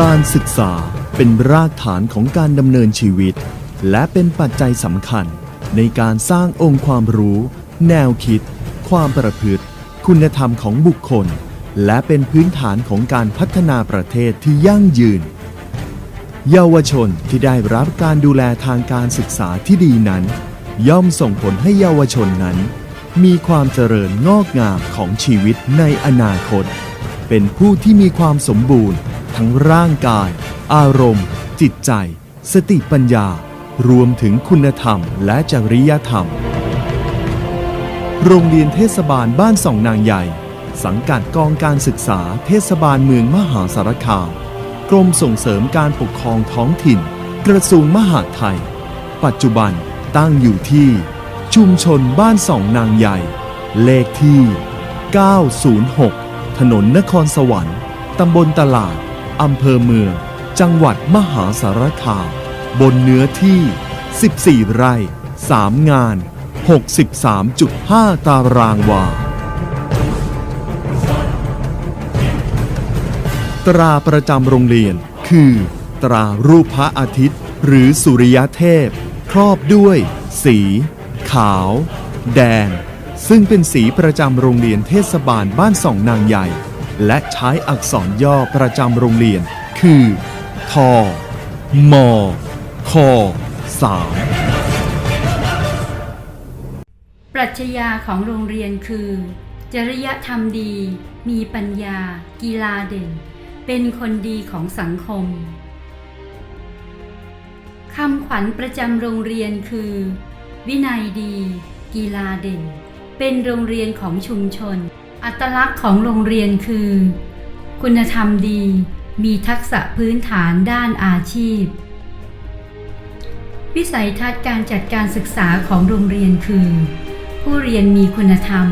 การศึกษาเป็นรากฐานของการดำเนินชีวิต และเป็นปัจจัยสำคัญในการสร้างองค์ความรู้ แนวคิด ความประพฤติ คุณธรรมของบุคคล และเป็นพื้นฐานของการพัฒนาประเทศที่ยั่งยืน เยาวชนที่ได้รับการดูแลทางการศึกษาที่ดีนั้น ย่อมส่งผลให้เยาวชนนั้น มีความเจริญงอกงามของชีวิตในอนาคต เป็นผู้ที่มีความสมบูรณ์ ทั้งร่างกาย อารมณ์ จิตใจ สติปัญญา รวมถึงคุณธรรมและจริยธรรม โรงเรียนเทศบาลบ้านสองนางใหญ่ สังกัดกองการศึกษาเทศบาลเมืองมหาสารคาม กรมส่งเสริมการปกครองท้องถิ่น กระทรวงมหาดไทย ปัจจุบันตั้งอยู่ที่ ชุมชนบ้านสองนางใหญ่ เลขที่ 906 ถนนนครสวรรค์ ตำบลตลาด อำเภอเมือง จังหวัดมหาสารคามบนเนื้อที่ 14 ไร่ 3 งาน 63.5 ตารางวา ตราประจำโรงเรียนคือ ตรารูปพระอาทิตย์ หรือสุริยเทพ ครอบด้วย สี ขาว แดง ซึ่งเป็นสีประจำโรงเรียนเทศบาลบ้านสองนางใหญ่ และใช้อักษรย่อประจำโรงเรียน คือ ทอ มอคอสามปรัชญาของโรงเรียนคือ จริยธรรมดี มีปัญญา กีฬาเด่น เป็นคนดีของสังคมคำขวัญประจำโรงเรียนคือ วินัยดี กีฬาเด่น เป็นโรงเรียนของชุมชน อัตลักษณ์ของโรงเรียนคือ คุณธรรมดี มีทักษะพื้นฐานด้านอาชีพ วิสัยทัศน์การจัดการศึกษาของโรงเรียนคือ ผู้เรียนมีคุณธรรม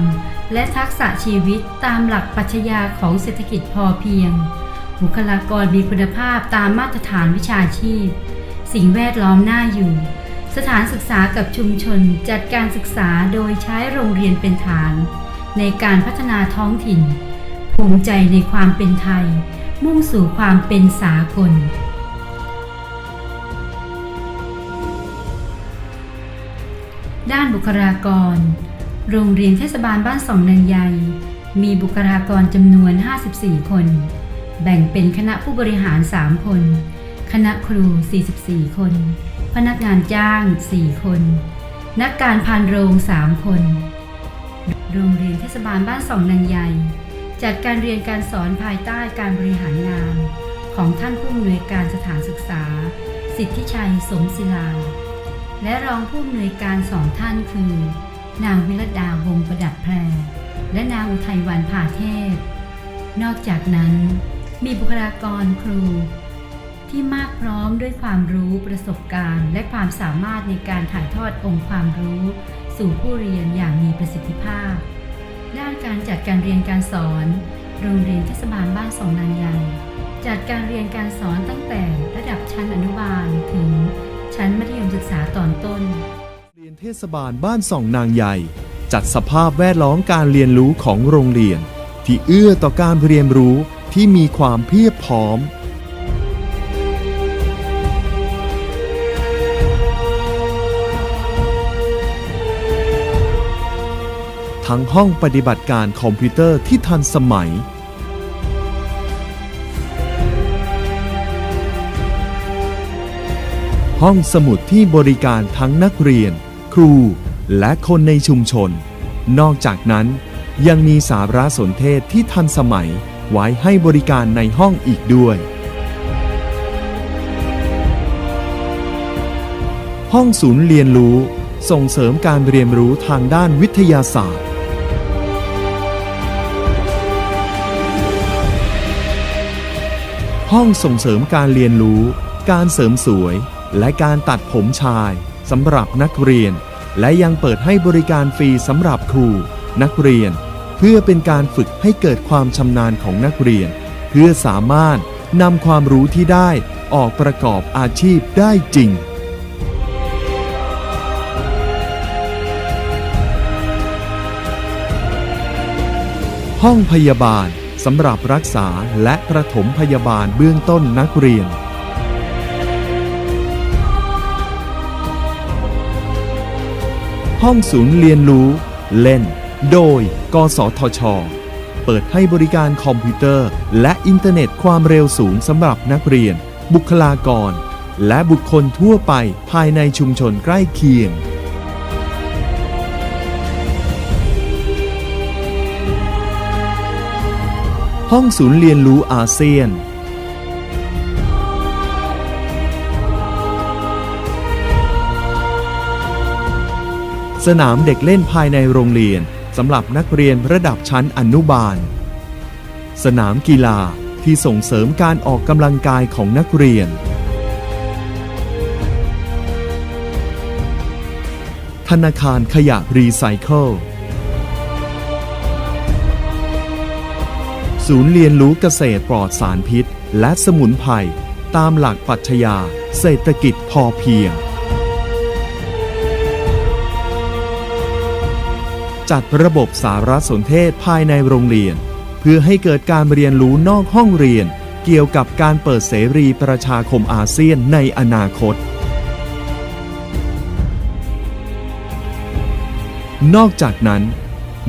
และทักษะชีวิตตามหลักปรัชญาของเศรษฐกิจพอเพียง บุคลากรมีคุณภาพตามมาตรฐานวิชาชีพ สิ่งแวดล้อมน่าอยู่สถานศึกษากับชุมชนจัดการศึกษาโดยใช้โรงเรียนเป็นฐาน ในการพัฒนาท้องถิ่น ภูมิใจในความเป็นไทย มุ่งสู่ความเป็นสากลด้านบุคลากร โรงเรียนเทศบาลบ้านสองนางใหญ่มีบุคลากรจำนวน 54 คน แบ่งเป็นคณะผู้บริหาร 3 คน คณะครู 44 คน พนักงานจ้าง 4 คน นักการพานโรง 3 คน โรงเรียนเทศบาลบ้านสองนางใหญ่ จัดการเรียนการสอนภายใต้การบริหารงาน ของท่านผู้อำนวยการสถานศึกษา สิทธิชัยสมศิลา และรองผู้อำนวยการสองท่านคือ นางวิรดาวงประดับแพร และนางอุทัยวันผ่าเทพ นอกจากนั้น มีบุคลากรครู ที่มากพร้อมด้วยความรู้ประสบการณ์ และความสามารถในการถ่ายทอดองค์ความรู้ สู่ผู้เรียนอย่างมีประสิทธิภาพ ด้านการจัดการเรียนการสอน โรงเรียนเทศบาลบ้านสองนางใหญ่จัดการเรียนการสอนตั้งแต่ระดับชั้นอนุบาลถึงชั้นมัธยมศึกษาตอนต้น เรียนเทศบาลบ้านสองนางใหญ่ จัดสภาพแวดล้อมการเรียนรู้ของโรงเรียน ที่เอื้อต่อการเรียนรู้ที่มีความเพียบพร้อม ทั้งห้องปฏิบัติการคอมพิวเตอร์ที่ทันสมัย ห้องสมุดที่บริการทั้งนักเรียน ครู และคนในชุมชน นอกจากนั้น ยังมีสาระสนเทศที่ทันสมัยไว้ให้บริการในห้องอีกด้วย ห้องศูนย์เรียนรู้ส่งเสริมการเรียนรู้ทางด้านวิทยาศาสตร์ ห้องส่งเสริมการเรียนรู้ การเสริมสวย และการตัดผมชายสำหรับนักเรียน และยังเปิดให้บริการฟรีสำหรับครู นักเรียน เพื่อเป็นการฝึกให้เกิดความชำนาญของนักเรียน เพื่อสามารถนำความรู้ที่ได้ออกประกอบอาชีพได้จริงห้องพยาบาล สำหรับรักษาและประถมพยาบาลเบื้องต้นนักเรียน ห้องศูนย์เรียนรู้ เล่น โดย กสทช เปิดให้บริการคอมพิวเตอร์ และอินเทอร์เน็ตความเร็วสูงสำหรับนักเรียน บุคลากร และบุคคลทั่วไปภายในชุมชนใกล้เคียง ห้องศูนย์เรียนรู้อาเซียน สนามเด็กเล่นภายในโรงเรียนสำหรับนักเรียนระดับชั้นอนุบาล สนามกีฬาที่ส่งเสริมการออกกำลังกายของนักเรียน ธนาคารขยะรีไซเคิล ศูนย์เรียนรู้เกษตรปลอดสารพิษ และสมุนไพรตามหลักปรัชญาเศรษฐกิจพอเพียง จัดระบบสารสนเทศภายในโรงเรียน เพื่อให้เกิดการเรียนรู้นอกห้องเรียน เกี่ยวกับการเปิดเสรีประชาคมอาเซียนในอนาคต นอกจากนั้น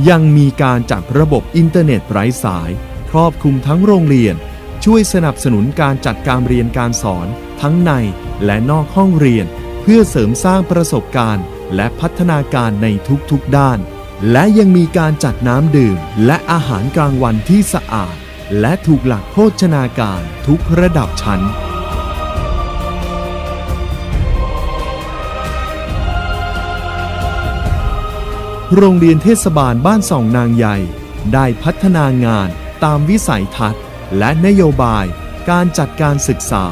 ยังมีการจัดระบบอินเทอร์เน็ตไร้สาย ครอบคลุมทั้งโรงเรียน ช่วยสนับสนุนการจัดการเรียนการสอน ทั้งในและนอกห้องเรียน เพื่อเสริมสร้างประสบการณ์ และพัฒนาการในทุกๆด้าน และยังมีการจัดน้ำดื่ม และอาหารกลางวันที่สะอาด และถูกหลักโภชนาการทุกระดับชั้นโรงเรียนเทศบาลบ้านสองนางใหญ่ ได้พัฒนางาน ตามวิสัยทัศน์ และนโยบายการจัดการศึกษา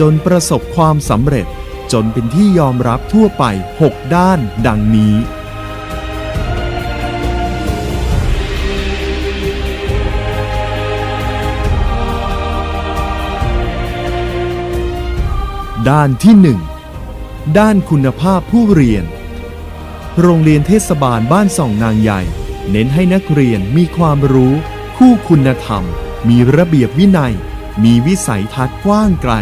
จนประสบความสำเร็จ จนเป็นที่ยอมรับทั่วไป 6 ด้านดังนี้ ด้านที่ 1 ด้านคุณภาพผู้เรียน โรงเรียนเทศบาลบ้านส่องนางใหญ่ เน้นให้นักเรียนมีความรู้ คู่คุณธรรม มีระเบียบวินัย มีวิสัยทัศน์กว้างไกล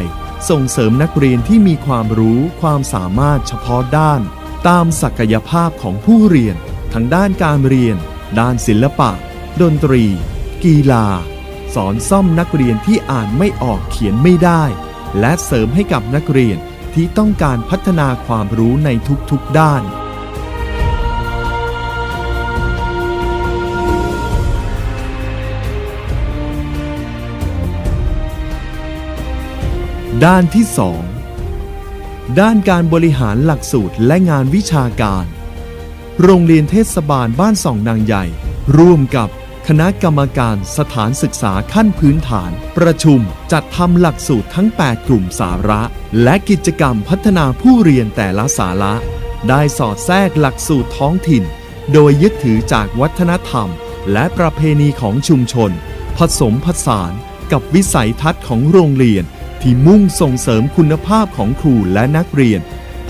ส่งเสริมนักเรียนที่มีความรู้ความสามารถเฉพาะด้าน ตามศักยภาพของผู้เรียน ทั้งด้านการเรียน ด้านศิลปะ ดนตรี กีฬา สอนซ่อมนักเรียนที่อ่านไม่ออกเขียนไม่ได้ และเสริมให้กับนักเรียนที่ต้องการพัฒนาความรู้ในทุกๆด้าน ด้านที่ 2 ด้านการบริหารหลักสูตรและงานวิชาการ โรงเรียนเทศบาลบ้านสองนางใหญ่ ร่วมกับคณะกรรมการสถานศึกษาขั้นพื้นฐาน ประชุมจัดทำหลักสูตรทั้ง 8 กลุ่มสาระ และกิจกรรมพัฒนาผู้เรียนแต่ละสาระ ได้สอดแทรกหลักสูตรท้องถิ่น โดยยึดถือจากวัฒนธรรม และประเพณีของชุมชน ผสมผสานกับวิสัยทัศน์ของโรงเรียน ที่มุ่งส่งเสริมคุณภาพของครูและนักเรียน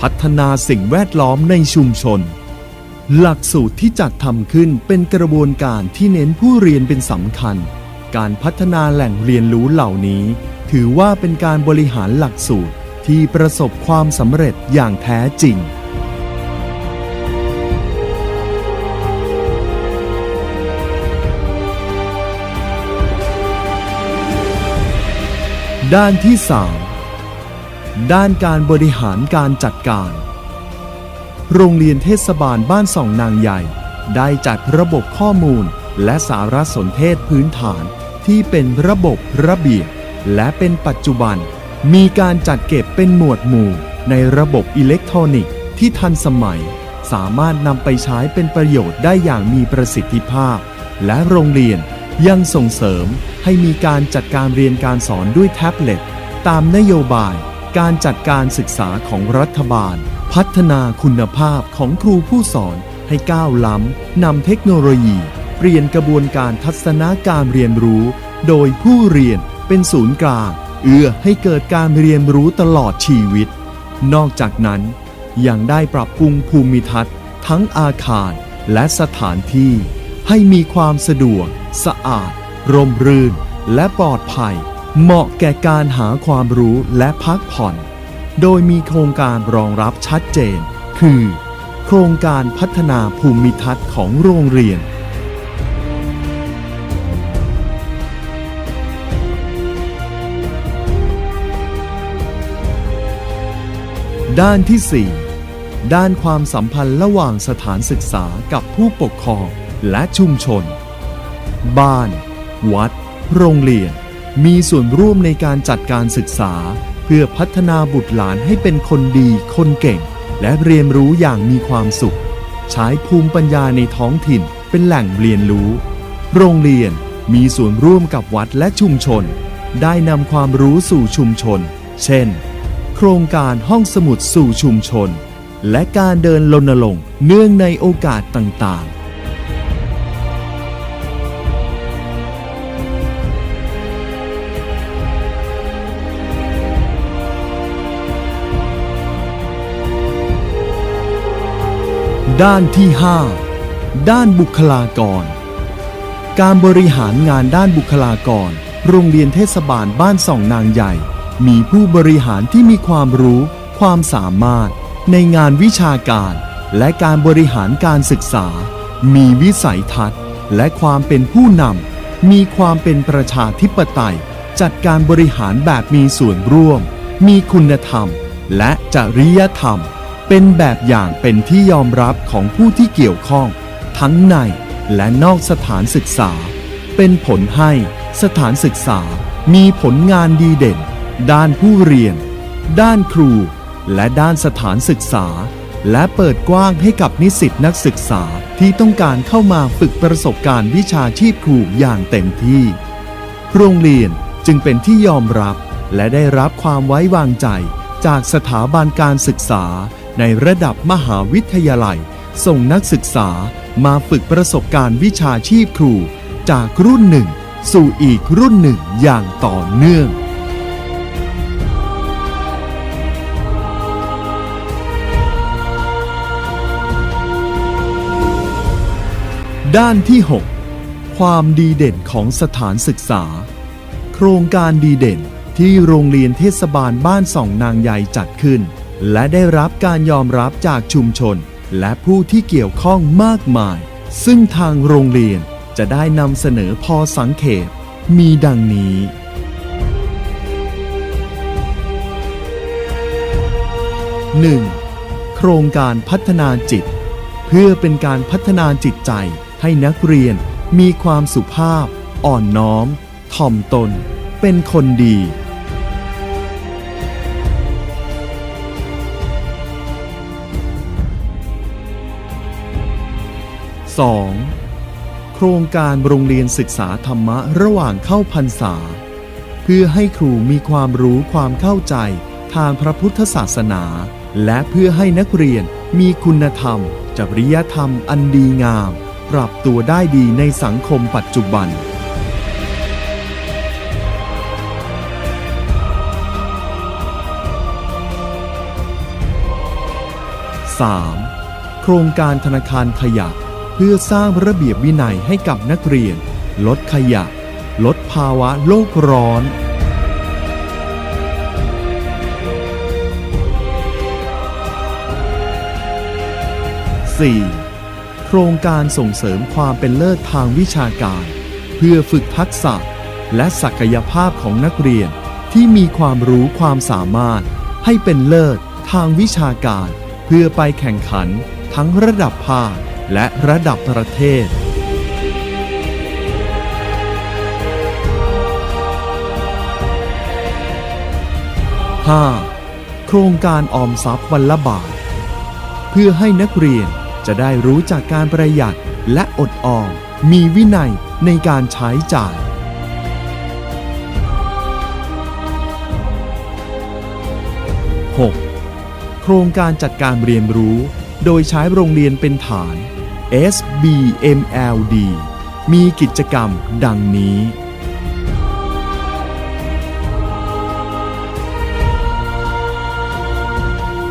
พัฒนาสิ่งแวดล้อมในชุมชน หลักสูตรที่จัดทำขึ้นเป็นกระบวนการที่เน้นผู้เรียนเป็นสำคัญ การพัฒนาแหล่งเรียนรู้เหล่านี้ ถือว่าเป็นการบริหารหลักสูตรที่ประสบความสำเร็จอย่างแท้จริง ด้านที่ 3 ด้านการบริหารการจัดการ โรงเรียนเทศบาลบ้านสองนางใหญ่ ได้จัดระบบข้อมูลและสารสนเทศพื้นฐานที่เป็นระบบระเบียบ และเป็นปัจจุบัน มีการจัดเก็บเป็นหมวดหมู่ ในระบบอิเล็กทรอนิกส์ที่ทันสมัย สามารถนำไปใช้เป็นประโยชน์ได้อย่างมีประสิทธิภาพ และโรงเรียน ยังส่งเสริมให้มีการจัดการเรียนการสอนด้วยแท็บเล็ต ตามนโยบายการจัดการศึกษาของรัฐบาล พัฒนาคุณภาพของครูผู้สอนให้ก้าวล้ำนำเทคโนโลยี เปลี่ยนกระบวนการทัศนาการเรียนรู้ โดยผู้เรียนเป็นศูนย์กลาง เอื้อให้เกิดการเรียนรู้ตลอดชีวิต นอกจากนั้นยังได้ปรับปรุงภูมิทัศน์ ทั้งอาคารและสถานที่ ให้มีความสะดวก สะอาด ร่มรื่น และปลอดภัย เหมาะแก่การหาความรู้และพักผ่อน โดยมีโครงการรองรับชัดเจน คือ โครงการพัฒนาภูมิทัศน์ของโรงเรียนด้านที่ 4 ด้านความสัมพันธ์ระหว่างสถานศึกษากับผู้ปกครอง และชุมชน บ้าน วัด โรงเรียน มีส่วนร่วมในการจัดการศึกษา เพื่อพัฒนาบุตรหลานให้เป็นคนดี คนเก่ง และเรียนรู้อย่างมีความสุข ใช้ภูมิปัญญาในท้องถิ่นเป็นแหล่งเรียนรู้ โรงเรียนมีส่วนร่วมกับวัดและชุมชน ได้นำความรู้สู่ชุมชน เช่น โครงการห้องสมุดสู่ชุมชน และการเดินรณรงค์เนื่องในโอกาสต่างๆ ด้านที่ 5 ด้านบุคลากร การบริหารงานด้านบุคลากร โรงเรียนเทศบาลบ้านส่องนางใหญ่ มีผู้บริหารที่มีความรู้ ความสามารถ ในงานวิชาการ และการบริหารการศึกษา มีวิสัยทัศน์ และความเป็นผู้นำมีความเป็นประชาธิปไตย จัดการบริหารแบบมีส่วนร่วม มีคุณธรรม และจริยธรรม เป็นแบบอย่างเป็นที่ยอมรับของผู้ที่เกี่ยวข้อง ทั้งในและนอกสถานศึกษา เป็นผลให้สถานศึกษามีผลงานดีเด่น ด้านผู้เรียน ด้านครู และด้านสถานศึกษา และเปิดกว้างให้กับนิสิตนักศึกษาที่ต้องการเข้ามาฝึกประสบการณ์วิชาชีพครูอย่างเต็มที่ โรงเรียนจึงเป็นที่ยอมรับและได้รับความไว้วางใจจากสถาบันการศึกษา ในระดับมหาวิทยาลัย ส่งนักศึกษามาฝึกประสบการณ์วิชาชีพครู จากรุ่นหนึ่ง สู่อีกรุ่นหนึ่งอย่างต่อเนื่องด้านที่ 6 ความดีเด่นของสถานศึกษา โครงการดีเด่นที่โรงเรียนเทศบาลบ้านสองนางใหญ่จัดขึ้น และได้รับการยอมรับจากชุมชน และผู้ที่เกี่ยวข้องมากมาย ซึ่งทางโรงเรียนจะได้นำเสนอพอสังเขปมีดังนี้ 1. โครงการพัฒนาจิต เพื่อเป็นการพัฒนาจิตใจให้นักเรียนมีความสุภาพ อ่อนน้อม ถ่อมตน เป็นคนดี 2. โครงการโรงเรียนศึกษาธรรมะระหว่างเข้าพรรษา เพื่อให้ครูมีความรู้ความเข้าใจทางพระพุทธศาสนา และเพื่อให้นักเรียนมีคุณธรรม จริยธรรมอันดีงาม ปรับตัวได้ดีในสังคมปัจจุบัน 3. โครงการธนาคารขยะ พื่อสร้างระเบียบวินัยให้กับนักเรียน ลดขยะ ลดภาวะโลกร้อน 4. โครงการส่งเสริมความเป็นเลิศทางวิชาการ เพื่อฝึกทักษะ และศักยภาพของนักเรียนที่มีความรู้ความสามารถ ให้เป็นเลิศทางวิชาการ เพื่อไปแข่งขันทั้งระดับภาค และระดับประเทศ 5. โครงการออมทรัพย์วันละบาท เพื่อให้นักเรียนจะได้รู้จากการประหยัดและอดออม มีวินัยในการใช้จ่าย 6. โครงการจัดการเรียนรู้ โดยใช้โรงเรียนเป็นฐาน SBMLD มีกิจกรรมดังนี้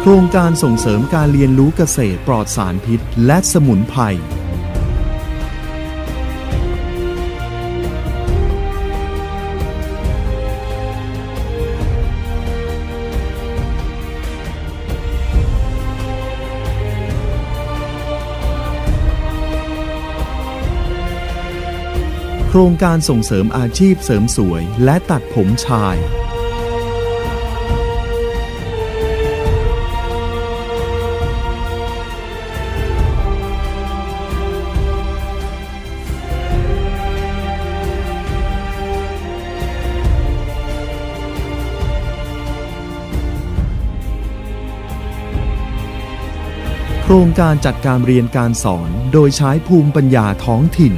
โครงการส่งเสริมการเรียนรู้เกษตรปลอดสารพิษและสมุนไพร โครงการส่งเสริมอาชีพเสริมสวยและตัดผมชาย โครงการจัดการเรียนการสอนโดยใช้ภูมิปัญญาท้องถิ่น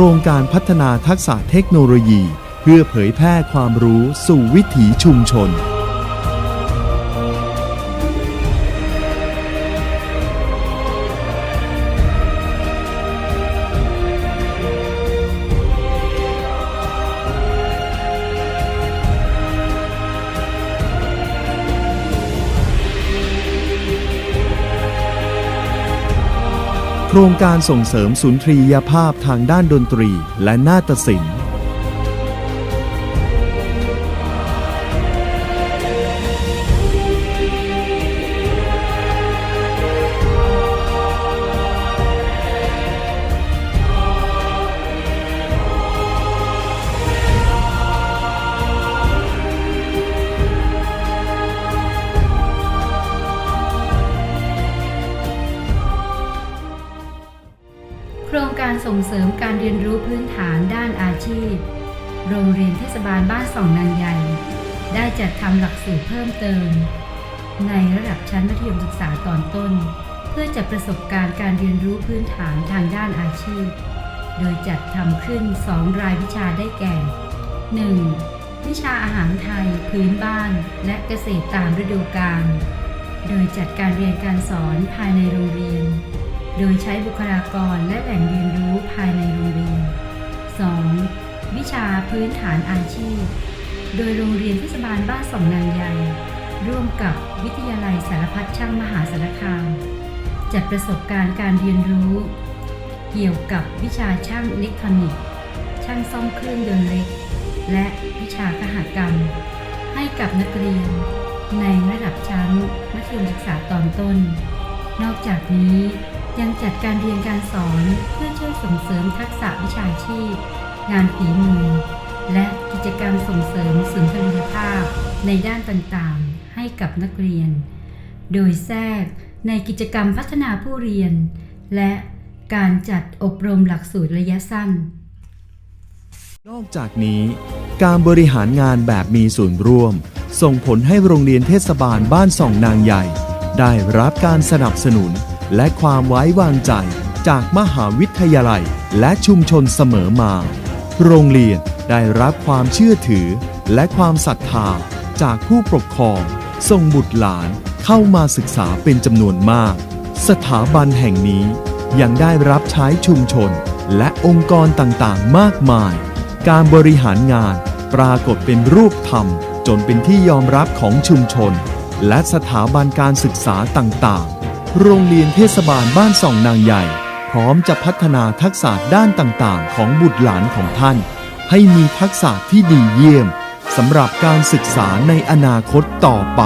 ครงการพัฒนาทักษะเทคโนโลยี เพื่อเผยแพร่ความรู้สู่วิถีชุมชน ครงการส่งเสริมสุนทรียภาพทางด้านดนตรีและนาฏศิลป์ ส่งเสริมการเรียนรู้พื้นฐานด้านอาชีพ โรงเรียนเทศบาลบ้านสองนางใหญ่ ได้จัดทำหลักสูตรเพิ่มเติม ในระดับชั้นมัธยมศึกษาตอนต้น เพื่อจัดประสบการณ์การเรียนรู้พื้นฐานทางด้านอาชีพ โดยจัดทำขึ้น 2 รายวิชาได้แก่ 1. วิชาอาหารไทย พื้นบ้าน และเกษตรตามฤดูกาล โดยจัดการเรียนการสอนภายในโรงเรียน โดยใช้บุคลากรและแหล่งเรียนรู้ภายในโรงเรียน 2. วิชาพื้นฐานอาชีพ โดยโรงเรียนเทศบาลบ้านสองนางใหญ่ร่วมกับวิทยาลัยสารพัดช่างมหาสารคาม จัดประสบการณ์การเรียนรู้ เกี่ยวกับวิชาช่างอิเล็กทรอนิกส์ ช่างซ่อมเครื่องยนต์เล็ก และวิชาคหกรรม ให้กับนักเรียน ในระดับชั้นมัธยมศึกษาตอนต้น นอกจากนี้ ยังจัดการเรียนการสอนเพื่อช่วยส่งเสริมทักษะวิชาชีพ งานฝีมือ และกิจกรรมส่งเสริมสุนทรียภาพในด้านต่างๆ ให้กับนักเรียน โดยแทรกในกิจกรรมพัฒนาผู้เรียน และการจัดอบรมหลักสูตรระยะสั้น นอกจากนี้ การบริหารงานแบบมีส่วนร่วม ส่งผลให้โรงเรียนเทศบาลบ้านส่องนางใหญ่ ได้รับการสนับสนุน และความไว้วางใจจากมหาวิทยาลัยและชุมชนเสมอมา โรงเรียนได้รับความเชื่อถือและความศรัทธาจากผู้ปกครอง ส่งบุตรหลานเข้ามาศึกษาเป็นจำนวนมาก สถาบันแห่งนี้ยังได้รับใช้ชุมชนและองค์กรต่างๆ มากมาย การบริหารงานปรากฏเป็นรูปธรรม จนเป็นที่ยอมรับของชุมชน และสถาบันการศึกษาต่างๆ โรงเรียนเทศบาลบ้านส่องนางใหญ่ พร้อมจะพัฒนาทักษะด้านต่างๆ ของบุตรหลานของท่าน ให้มีทักษะที่ดีเยี่ยมสำหรับการศึกษาในอนาคตต่อไป